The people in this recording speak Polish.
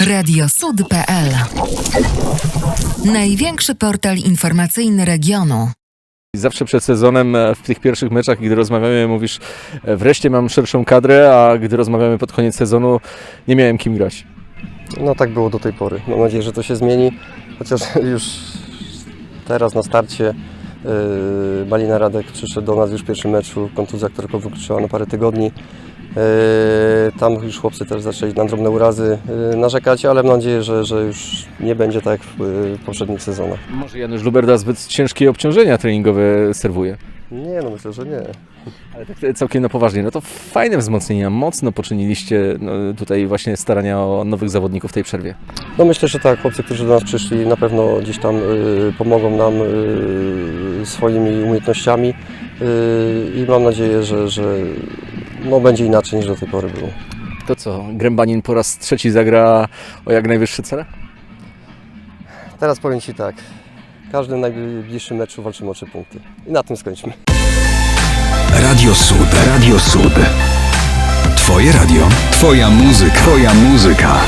Radiosud.pl Największy portal informacyjny regionu. Zawsze przed sezonem e, w tych pierwszych meczach, gdy rozmawiamy, mówisz e, wreszcie mam szerszą kadrę, a gdy rozmawiamy pod koniec sezonu, nie miałem kim grać. No tak było do tej pory. Mam nadzieję, że to się zmieni, chociaż już teraz na starcie yy, Malina Radek przyszedł do nas już w pierwszym meczu, kontuzja, która go wykluczyła na parę tygodni. Yy, tam już chłopcy też zaczęli na drobne urazy yy, narzekać, ale mam nadzieję, że, że już nie będzie tak jak w yy, poprzednich sezonach. Może Janusz Luberda zbyt ciężkie obciążenia treningowe serwuje. Nie, no myślę, że nie. Ale tak całkiem na poważnie, no to fajne wzmocnienia, mocno poczyniliście no, tutaj właśnie starania o nowych zawodników w tej przerwie. No myślę, że tak, chłopcy, którzy do nas przyszli na pewno gdzieś tam y, pomogą nam y, swoimi umiejętnościami y, i mam nadzieję, że, że no, będzie inaczej niż do tej pory było. To co, Grębanin po raz trzeci zagra o jak najwyższe cele? Teraz powiem Ci tak, w każdym najbliższym meczu walczymy o trzy punkty i na tym skończmy. Radio Sud. Radio Sud. Twoje radio. Twoja muzyka. Twoja muzyka.